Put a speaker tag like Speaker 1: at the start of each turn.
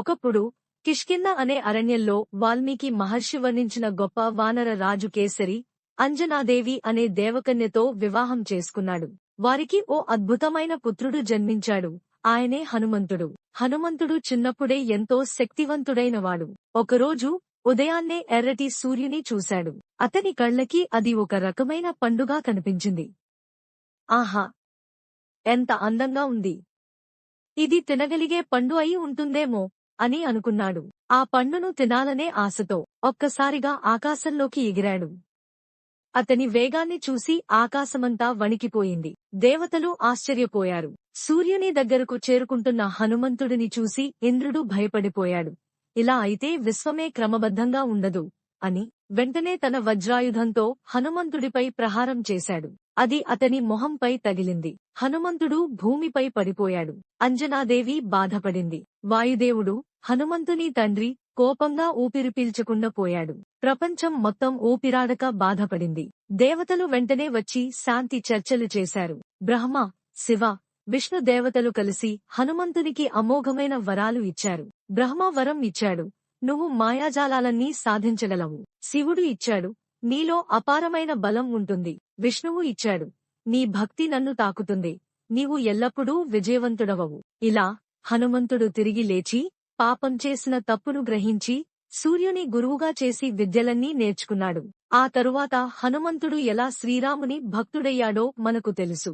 Speaker 1: ఒకప్పుడు కిష్కింద అనే అరణ్యంలో వాల్మీకి మహర్షి వర్ణించిన గొప్ప వానర రాజు కేసరి అంజనాదేవి అనే దేవకన్యతో వివాహం చేసుకున్నాడు. వారికి ఓ అద్భుతమైన పుత్రుడు జన్మించాడు. ఆయనే హనుమంతుడు. హనుమంతుడు చిన్నప్పుడే ఎంతో శక్తివంతుడైనవాడు. ఒకరోజు ఉదయాన్నే ఎర్రటి సూర్యుని చూశాడు. అతని కళ్ళకి అది ఒక రకమైన పండుగా కనిపించింది. ఆహా! ఎంత అందంగా ఉంది. ఇది తినగలిగే పండు అయి ఉంటుందేమో. అని అనుకున్నాడు. ఆ పండును తినాలనే ఆశతో ఒక్కసారిగా ఆకాశంలోకి ఎగిరాడు. అతని వేగాన్ని చూసి ఆకాశమంతా వణికిపోయింది. దేవతలు ఆశ్చర్యపోయారు. సూర్యుని దగ్గరకు చేరుకుంటున్న హనుమంతుడిని చూసి ఇంద్రుడు భయపడిపోయాడు. ఇలా అయితే విశ్వమే క్రమబద్ధంగా ఉండదు అని వెంటనే తన వజ్రాయుధంతో హనుమంతుడిపై ప్రహారం చేశాడు. అది అతని మొహంపై తగిలింది. హనుమంతుడు భూమిపై పడిపోయాడు. అంజనాదేవి బాధపడింది. వాయుదేవుడు హనుమంతుని తండ్రి కోపంగా ఊపిరి పీల్చకుండా పోయాడు. ప్రపంచం మొత్తం ఊపిరాడక బాధపడింది. దేవతలు వెంటనే వచ్చి శాంతి చర్చలు చేశారు. బ్రహ్మ శివ విష్ణు దేవతలు కలిసి హనుమంతునికి అమోఘమైన వరాలు ఇచ్చారు. బ్రహ్మ వరం ఇచ్చాడు. నువ్వు మాయాజాలాలన్నీ సాధించగలవు. శివుడు ఇచ్చాడు. నీలో అపారమైన బలం ఉంటుంది. విష్ణువు ఇచ్చాడు. నీ భక్తి నన్ను తాకుతుంది. నీవు ఎల్లప్పుడూ విజయవంతుడవవు. ఇలా హనుమంతుడు తిరిగి లేచి పాపం చేసిన తప్పును గ్రహించి సూర్యుని గురువుగా చేసి విద్యలన్నీ నేర్చుకున్నాడు. ఆ తరువాత హనుమంతుడు ఎలా శ్రీరాముని భక్తుడయ్యాడో మనకు తెలుసు.